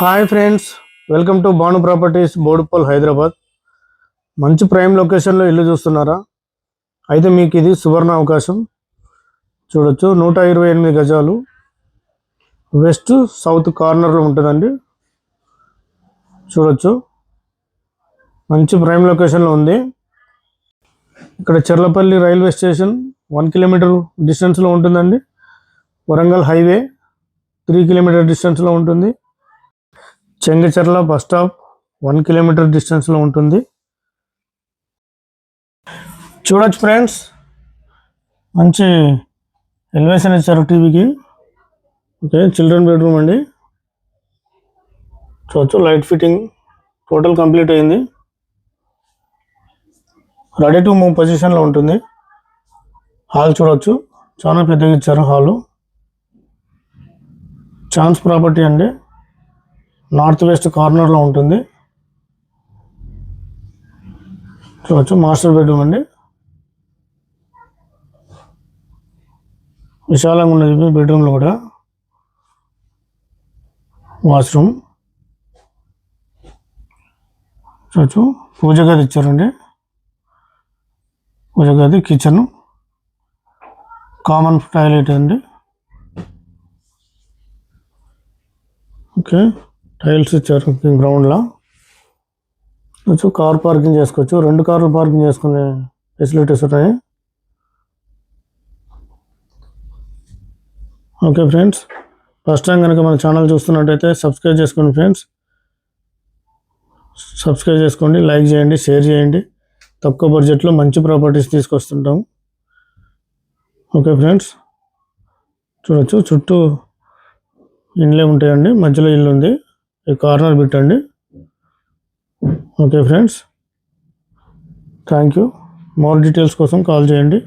Hi friends welcome to Bhanu properties Boduppal Hyderabad మంచి prime లొకేషన్లో ఇల్లు చూస్తున్నారా? అయితే మీకు ఇది సువర్ణ అవకాశం. చూడొచ్చు నూట ఇరవై ఎనిమిది గజాలు. వెస్ట్ సౌత్ కార్నర్లో ఉంటుందండి. చూడొచ్చు. మంచి ప్రైమ్ లొకేషన్లో ఉంది. ఇక్కడ Cherlapally railway station one kilometre డిస్టెన్స్లో ఉంటుందండి. వరంగల్ హైవే త్రీ కిలోమీటర్ డిస్టెన్స్లో ఉంటుంది. Chengicherla bus stop one kilometre డిస్టెన్స్లో ఉంటుంది. చూడొచ్చు ఫ్రెండ్స్ మంచి ఎలివేషన్ ఇచ్చారు టీవీకి ఓకే చిల్డ్రన్ బెడ్రూమ్ అండి. చూడొచ్చు లైట్ ఫిట్టింగ్ టోటల్ కంప్లీట్ అయింది. రెడీ టు మూవ్ పొజిషన్లో ఉంటుంది. హాల్ చూడొచ్చు. చాలా పెద్దగా ఇచ్చారు హాలు ఛాన్స్ ప్రాపర్టీ అండి. నార్త్ వెస్ట్ కార్నర్లో ఉంటుంది. చూడవచ్చు మాస్టర్ బెడ్రూమ్ అండి. విశాలంగా ఉన్నది బెడ్రూమ్లో కూడా. వాష్రూమ్. చూడచ్చు పూజ గది ఇచ్చారండి. పూజ గది కిచెన్ కామన్ టాయిలెట్ అండి. ఓకే టైల్స్ ఇచ్చారు గ్రౌండ్లో వచ్చి కార్ పార్కింగ్ చేసుకోవచ్చు. రెండు కార్లు పార్కింగ్ చేసుకునే ఫెసిలిటీస్ ఉన్నాయి. ఓకే ఫ్రెండ్స్ ఫస్ట్ టైం కనుక మన ఛానల్ చూస్తున్నట్టయితే సబ్స్క్రైబ్ చేసుకోండి ఫ్రెండ్స్. సబ్స్క్రైబ్ చేసుకోండి లైక్ చేయండి షేర్ చేయండి. తక్కువ బడ్జెట్లో మంచి ప్రాపర్టీస్ తీసుకొస్తుంటాం. ఓకే ఫ్రెండ్స్ చూడొచ్చు. చుట్టూ ఇండ్లే ఉంటాయండి మధ్యలో ఇల్లు ఉంది ఈ కార్నర్ పెట్టండి. Okay friends. Thank you. More details కోసం కాల్ చేయండి.